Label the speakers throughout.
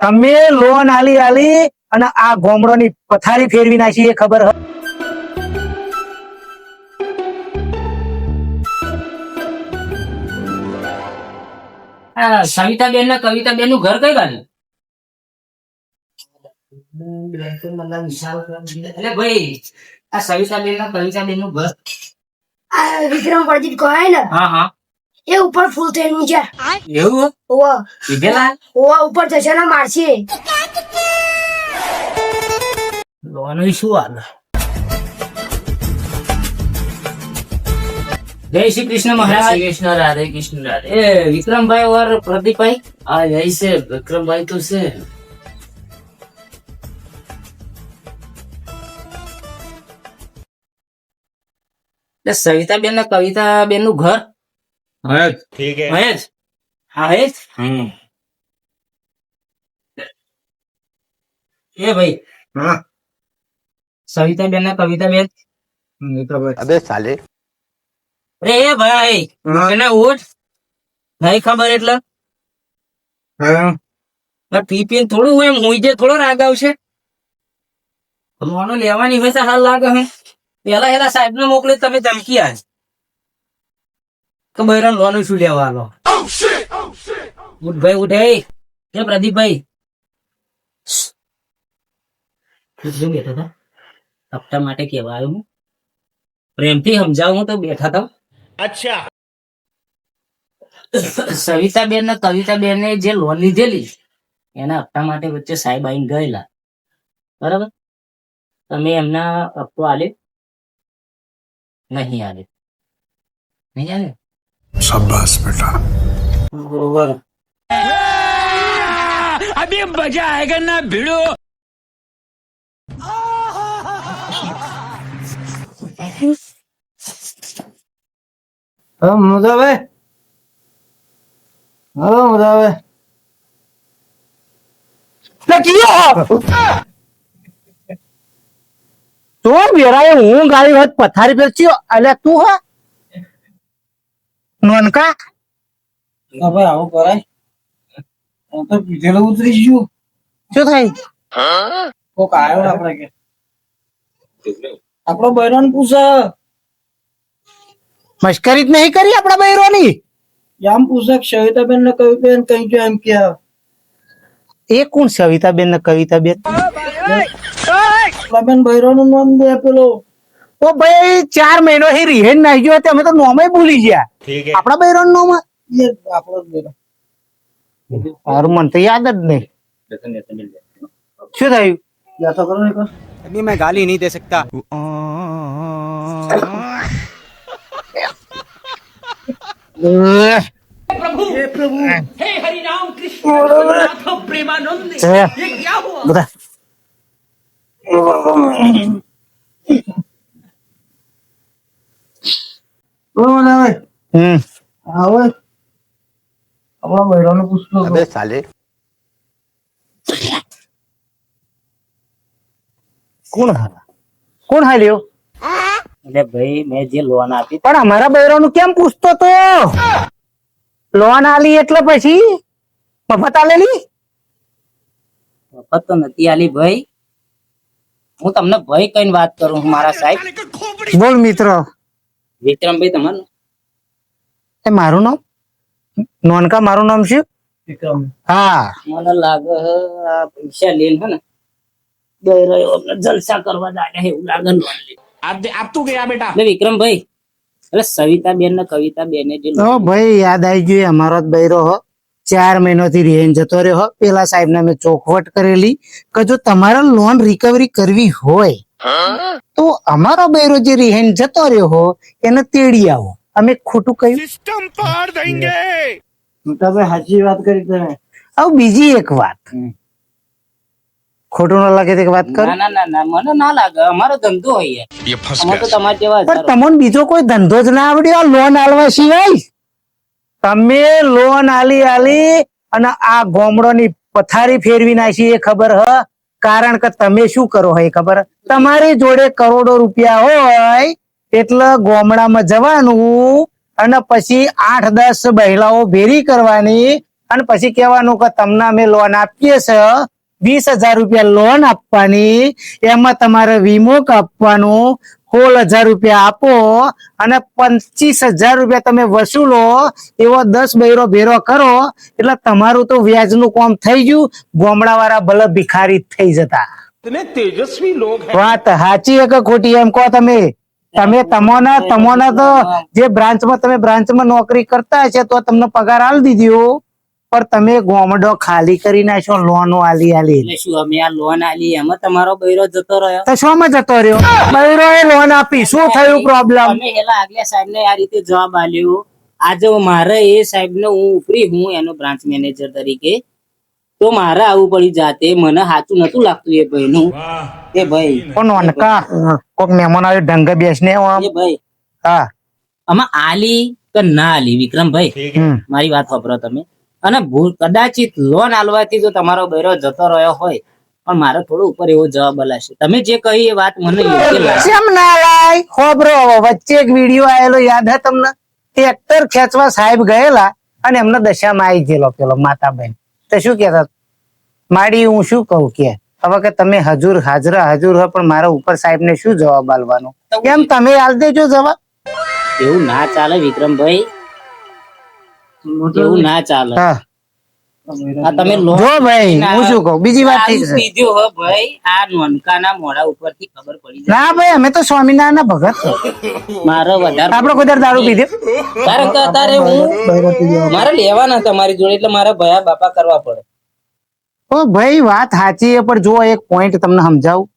Speaker 1: તમે લોન આલી આલી અને આ ગોમડોની પથારી ફેરવી નાખી એ ખબર હ.
Speaker 2: આ સવિતાબેન ને કવિતાબેનનું ઘર કઈ બાજુ? એટલે ભાઈ આ સવિતાબેન ને કવિતાબેનનું ઘર?
Speaker 3: આ વિક્રમ પડજી કહે ને
Speaker 2: હા હા.
Speaker 3: એ ઉપર ફૂલ થયેલું છે
Speaker 2: એવું?
Speaker 3: ઓવા
Speaker 2: લીધેલા
Speaker 3: ઓવા ઉપર જશે ને મારશે.
Speaker 2: લોન શું હાલ? જય શ્રી કૃષ્ણ મહારાજ.
Speaker 4: કૃષ્ણ રાધે કૃષ્ણ રાધે.
Speaker 2: એ વિક્રમભાઈ ઓર પ્રદીપભાઈ?
Speaker 4: આ જય છે. વિક્રમભાઈ તો છે.
Speaker 2: સવિતા સવિતાબેન ને કવિતાબેનનું ઘર?
Speaker 5: ठीक है
Speaker 2: હે જ હા હે જ
Speaker 4: हम्म
Speaker 2: એ ભાઈ
Speaker 1: હા.
Speaker 2: સવિતાબેન ને કવિતાબેન
Speaker 5: अबे साले
Speaker 2: અરે એ ભાઈ એને ઉઠ નહીં ખબર એટલે પી પી થોડું હોય એમ હુઈ જે થોડો રાગ આવશે મોનો લેવાની હોય તો હાલ લાગે હે પેલા એલા સાહેબ ને મોકલે તમે ધમકી આ કે બૈરા લોન શું લેવાનો? ઉઠ ભાઈ ઉઠે કે પ્રદીપભાઈ? શું બેઠો હતા? હપ્તા માટે કેવા આવ્યો હું. પ્રેમથી સમજાવું તો બેઠા હતા.
Speaker 5: અચ્છા.
Speaker 2: સવિતાબેન ને કવિતાબેન ને જે લોન લીધેલી એના હપ્તા માટે વચ્ચે સાહેબ આવીને ગયેલા. બરાબર? તમે એમના હપ્તો આલે? નહીં આલે. નહીં આલે?
Speaker 6: શાબાશ બેટા
Speaker 2: બરોબર અબે મજા આયેગા ના ભીડો
Speaker 1: હા મજા આવે હા મજા આવે તો વેરાએ હું ગાડી વાત પથારી બેસ્યો એટલે તું હા નોનકા
Speaker 7: ભાઈ આવું કરાય. હું તો પીધેલું ઉતરી ગયું
Speaker 1: શું થાય?
Speaker 7: કોક આવ્યો ને આપણે કે આપણો ને પૂછે.
Speaker 1: મશ્કરી જ નહીં કરી આપણા ની
Speaker 7: આમ પૂછે કે સવિતાબેન ને કવિતાબેન કઈ જો એમ કે.
Speaker 1: એ કોણ સવિતાબેન ને કવિતાબેન
Speaker 7: બેન? બહેરાનું નામ દે પેલો.
Speaker 1: ઓ ભાઈ ચાર મહિનો હી રિહેન નાઈ ગયો તે અમે તો નોમે ભૂલી ગયા
Speaker 5: ठीक है
Speaker 1: આપણા બૈરોન નોમ
Speaker 7: એ આપણો જ બહેરો
Speaker 1: મારું મન તો યાદ જ નહીં શું થયું
Speaker 7: બેઠો કરો ને એકવાર.
Speaker 8: अभी मैं गाली नहीं दे सकता
Speaker 1: હે, બધા
Speaker 7: બોલો
Speaker 1: કોણ હાલ્યો?
Speaker 2: એટલે ભાઈ મેં જે લોન આપી
Speaker 1: પણ અમારા બૈરાનું કેમ પૂછતો તો? લોન આલી એટલે પછી મફત આલેલી?
Speaker 2: મફત તો નથી આલી ભાઈ. હું તમને ભય કઈ વાત કરું મારા સાહેબ.
Speaker 1: બોલ મિત્રો.
Speaker 2: વિક્રમભાઈ તમારું?
Speaker 1: એ મારું નામ? નોનકા મારું નામ છે
Speaker 7: વિક્રમ.
Speaker 1: હા.
Speaker 2: મને લાગે આ પૈસા લઈને હે ને ગઈ રહ્યો અમને જલસા કરવા દાડે એવું લાગે
Speaker 8: આપ આપ ગયા બેટા.
Speaker 2: એટલે વિક્રમભાઈ એટલે સવિતા બેન ને કવિતા બેન જે
Speaker 1: ઓ ભાઈ યાદ આવી ગયો અમારો જ બૈરો હો. ચાર મહિનોથી રેન જતો રહ્યો પેલા સાહેબ ને મેં ચોખવટ કરેલી કે જો તમારે લોન રિકવરી કરવી હોય તો અમારો બૈરો જે જતો રહ્યો એને તેડી આવો. અમે ખોટું કહ્યું?
Speaker 6: સિસ્ટમ પાર દેંગે
Speaker 7: મોટાભાઈ સાચી વાત કરી તમે.
Speaker 1: હવે બીજી એક વાત. ખોટું ના લાગે તે વાત કર.
Speaker 2: ના ના ના મને ના લાગે. અમારો ધંધો હોય
Speaker 6: એ. ફસ
Speaker 2: ગયા તો તમાર જેવા
Speaker 1: પણ તમને બીજો કોઈ ધંધો જ ના આવડ્યો લોન આલવા સિવાય? તમે લોન આલી આલી અને આ ગોમડોની પથારી ફેરવી નાખી એ ખબર હ? કારણ કે તમે શું કરો હોય ખબર? તમારી જોડે કરોડો રૂપિયા હોય એટલે ગોમડામાં જવાનું અને પછી આઠ દસ મહિલાઓ ભેરી કરવાની અને પછી કહેવાનું કે તમને અમે લોન આપીએ છે, વીસ હજાર રૂપિયા લોન આપવાની, એમાં તમારે વીમો કાપવાનું સોળ હજાર રૂપિયા આપો અને પચીસ હજાર રૂપિયા તમે વસૂલો એવો દસ બૈરો ભેરો કરો એટલે તમારું તો વ્યાજનું કોમ થઈ ગયું ગોમડા વાળા ભલે ભિખારી થઈ જતા.
Speaker 5: તેજસ્વી લોક
Speaker 1: વાત સાચી એક ખોટી? એમ કહો તમે. તમે તમોના તમોના તો જે બ્રાન્ચમાં તમે બ્રાન્ચમાં નોકરી કરતા હશે તો તમને પગાર આલ દીધો. પણ તમે ગોમડો ખાલી કરી નાખો લોન આલી આલી.
Speaker 2: એટલે શું અમે આ લોન આલી એમાં તમારો બૈરો જતો રહ્યો?
Speaker 1: તો શોમાં જતો રહ્યો? બૈરો એ લોન આપી. શું થયું પ્રોબ્લેમ
Speaker 2: અમે એલા આગલા સાહેબ ને આ રીતે જવાબ આલ્યો. આજે મારે એ સાહેબ ને હું ઉપરી હું એનો બ્રાન્ચ મેનેજર તરીકે. તો મારે આવું પડી જાતે. મને સાચું નતું લાગતું એ ભાઈ નું એ ભાઈ.
Speaker 1: કોણ નોનકા કોક મહેમાન આવ્યો ઢંગ બેસને આમ.
Speaker 2: એ ભાઈ.
Speaker 1: હા.
Speaker 2: આમાં આલી કે ના આલી વિક્રમભાઈ?
Speaker 1: ભાઈ
Speaker 2: મારી વાત ખબરો તમે. અને કદાચિત લોન આલવાથી જો તમારો બૈરો જતો રહ્યો હોય પણ મારે થોડો ઉપર એવો જવાબ અલાશે. તમે જે કહી એ વાત મને યોગ્ય લાગી.
Speaker 1: કેમ ના લાય ખોબરો વચ્ચે એક વીડિયો આયેલો યાદ હે તમને? ટ્રેક્ટર ખેંચવા સાહેબ ગયેલા અને એમને દશામાં આવી ગયેલો પેલો માતાબેન. તો શું કહેતા? માડી હું શું કહું કે હવે કે તમે હજુર હાજરા હજુર હો પણ મારા ઉપર સાહેબ ને શું જવાબ આલવાનો? કેમ તમે આલ દેજો જવાબ?
Speaker 2: એવું ના ચાલે વિક્રમભાઈ. એવું ના ચાલે.
Speaker 1: હા.
Speaker 2: તમે
Speaker 1: જો ભાઈ હું શું કહું? બીજી વાત
Speaker 2: થઈ
Speaker 1: છે
Speaker 2: હો ભાઈ. આ નોનકાના મોઢા ઉપરથી ખબર પડી જાય.
Speaker 1: ના ભાઈ અમે તો સ્વામિનારાયણ ભગત.
Speaker 2: મારો વધારે
Speaker 1: આપણો કોઈ દારૂ પીધે?
Speaker 2: કારણ કે અત્યારે હું મારે લેવાના તમારી જોડે એટલે મારે ભયા બાપા કરવા પડે.
Speaker 1: ઓ ભાઈ વાત સાચી છે પણ જો એક પોઈન્ટ તમને સમજાવું.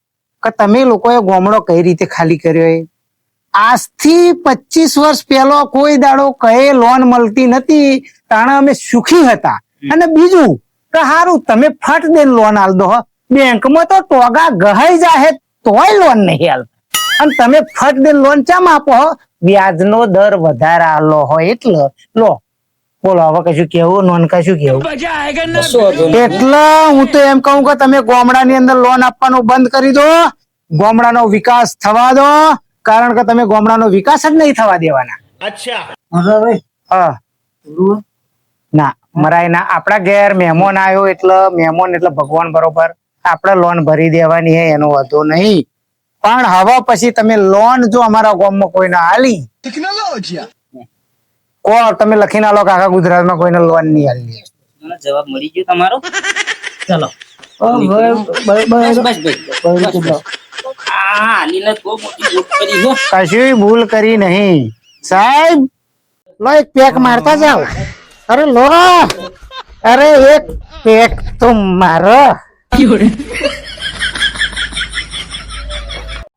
Speaker 1: કે તમે લોકોએ ગોમડો કઈ રીતે ખાલી કર્યો એ? આજથી પચીસ વર્ષ પહેલો કોઈ દાડો કહે લોન મળતી નથી. તાણે અમે સુખી હતા. અને બીજું કે સારું તમે ફટ દઈને લોન આલ દો બેંકમાં તો ટોગા ગહાઈ જાહે તોય લોન નહીં હાલ અને તમે ફટ દઈને લોન ચમ આપો વ્યાજનો દર વધારે આલો હોય એટલે. લો બોલો હવે કશું કેવું નોન કશું કેવું. એટલે હું તો એમ કહું કે તમે ગોમડાની અંદર લોન આપવાનું બંધ કરી દો. ગામડાનો વિકાસ થવા દો. કારણ કે તમે ગામડાનો વિકાસ જ નહીં થવા દેવાના. અચ્છા. ના મરાય ના આપણા ઘેર મહેમાન આવ્યો એટલે મહેમાન એટલે ભગવાન બરોબર આપણે લોન ભરી દેવાની હે એનો વાંધો નહીં. પણ હવે પછી તમે લોન જો અમારા ગામમાં કોઈને હાલી કોણ તમે લખી ના લખીને આલો કાકા ગુજરાતમાં કોઈને લોન નહીં
Speaker 2: હાલી જવાબ મળી ગયો તમારો. ચલો. બસ. બસ બસ. આ હાલીને બહુ મોટી ભૂલ કરી હો.
Speaker 1: કશું ભૂલ કરી નહીં. સાહેબ લો એક પેક મારતા જાઓ. અરે લો. અરે એક પેક તો મારો.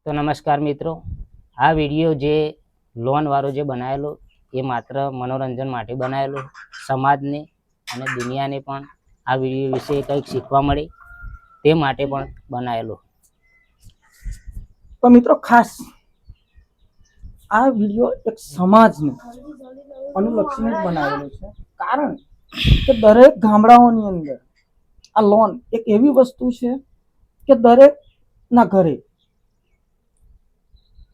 Speaker 2: તો નમસ્કાર મિત્રો આ વીડિયો જે લોન વાળો જે બનાવેલો એ માત્ર મનોરંજન માટે બનાવેલો સમાજને અને દુનિયાને પણ આ વીડિયો વિશે કંઈક શીખવા મળે તે માટે પણ બનાવેલો
Speaker 7: તો મિત્રો ખાસ, આ વીડિયો એક સમાજને અનુલક્ષીને જ બનાવેલો છે. કારણ કે દરેક ગામડાઓની અંદર આ લોન એક એવી વસ્તુ છે કે દરેકના ઘરે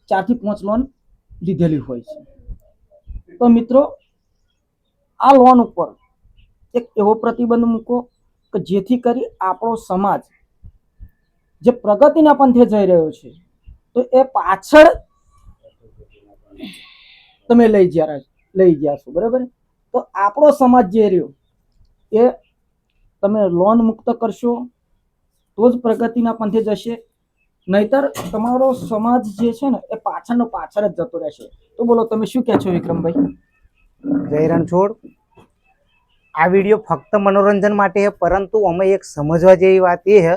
Speaker 7: ચારથી પાંચ લોન લીધેલી હોય છે. તો મિત્રો, આ લોન ઉપર એક એવો પ્રતિબંધ મૂકો કે જેથી કરી આપણો સમાજ જે પ્રગતિના પંથે જઈ રહ્યો છે તો એ પાછળ તમે લઈ ગયા લઈ ગયા છો, બરાબર? તો આપણો સમાજ જે રહ્યો, એ તમે લોન મુક્ત કરશો, તો જ પ્રગતિના પંથે જશે. નહીતર તમારો સમાજ જે છે ને, એ પાછળનો પાછળ જ જતો રહેશે. તો બોલો, તમે શું કહે છો, વિક્રમભાઈ?
Speaker 1: જય રણછોડ આ વીડિયો ફક્ત મનોરંજન માટે છે પરંતુ અમે એક સમજવા જેવી વાત એ છે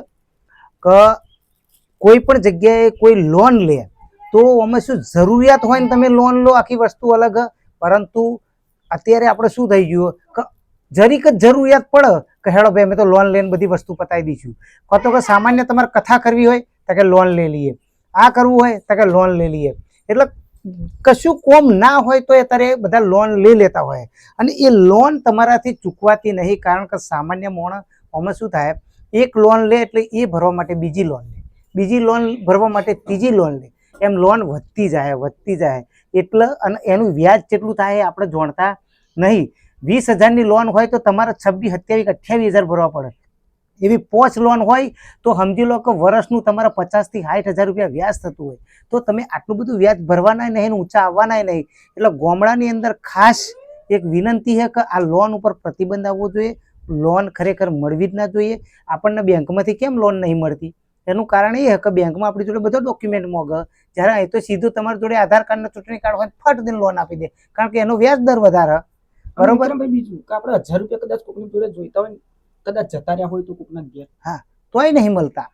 Speaker 1: કે કોઈ પણ જગ્યાએ કોઈ લોન લે, તો અમે શું જરૂરિયાત હોય ને તમે લોન લો, આખી વસ્તુ અલગ. પરંતુ અત્યારે આપણે શું થઈ ગયું કે જરીક જ જરૂરિયાત પડે કે હેડો ભાઈ, અમે તો લોન લઈને બધી વસ્તુ પતાવી દઈશું. કાં તો કે સામાન્ય તમારે કથા કરવી હોય, તો કે લોન લઈ લઈએ. આ કરવું હોય, તો કે લોન લઈ લઈએ. એટલે કશું કોમ ના હોય તો અત્યારે બધા લોન લઈ લેતા હોય. અને એ લોન તમારાથી ચૂકવાતી નહીં, કારણ કે સામાન્ય મોણ, અમે શું થાય, એક લોન લે એટલે એ ભરવા માટે બીજી લોન લે. બીજી લોન ભરવા માટે ત્રીજી લોન લે. એમ લોન વધતી જાય વધતી જાય. એટલે અને એનું વ્યાજ કેટલું થાય આપણે જોણતા નહીં. વીસ હજારની લોન હોય તો તમારે છવ્વીસ, સત્યાવીસ, અઠ્યાવીસ હજાર ભરવા પડે. એવી પોચ લોન હોય તો સમજી લો કે વર્ષનું તમારે પચાસથી સાઠ હજાર રૂપિયા વ્યાજ થતું હોય. તો તમે આટલું બધું વ્યાજ ભરવાના નહીં ઊંચા આવવાના નહીં. એટલે ગામડાની અંદર ખાસ એક વિનંતી છે કે આ લોન ઉપર પ્રતિબંધ આવવો જોઈએ. લોન ખરેખર મળવી જ ના જોઈએ. આપણને બેંકમાંથી કેમ લોન નહીં મળતી? એનું કારણ એ છે કે બેંકમાં આપણી જોડે બધો ડોક્યુમેન્ટ મોગ જ્યારે અહીં તો સીધું તમારી જોડે આધાર કાર્ડ ને ચૂંટણી કાર્ડ હોય ફટ દઈને લોન આપી દે. કારણ કે એનો વ્યાજ દર વધારે.
Speaker 7: બરોબર? બીજું કે આપણે હજાર રૂપિયા કદાચ કોકની જોડે જોઈતા હોય કદાચ જતા રહ્યા હોય તો કોકના ઘેર.
Speaker 1: તોય નહીં મળતા.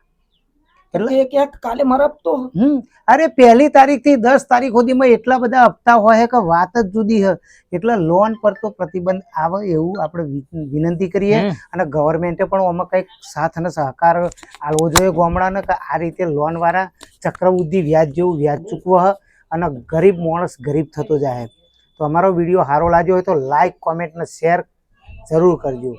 Speaker 7: એટલે એ કાલે મારા હપ્તો
Speaker 1: હમ. અરે પહેલી તારીખથી દસ તારીખ સુધીમાં એટલા બધા હપ્તા હોય કે વાત જ જુદી છે એટલે લોન પર તો પ્રતિબંધ આવે એવું આપણે વિનંતી કરીએ અને ગવર્મેન્ટે પણ આમાં કંઈક સાથ અને સહકાર આલવો જોઈએ ગામડાને કે આ રીતે લોન વાળા ચક્રવૃદ્ધિ વ્યાજ જેવું વ્યાજ ચૂકવો હ અને ગરીબ માણસ ગરીબ થતો જાય. તો અમારો વીડિયો સારો લાગ્યો હોય તો લાઈક કોમેન્ટ ને શેર જરૂર કરજો.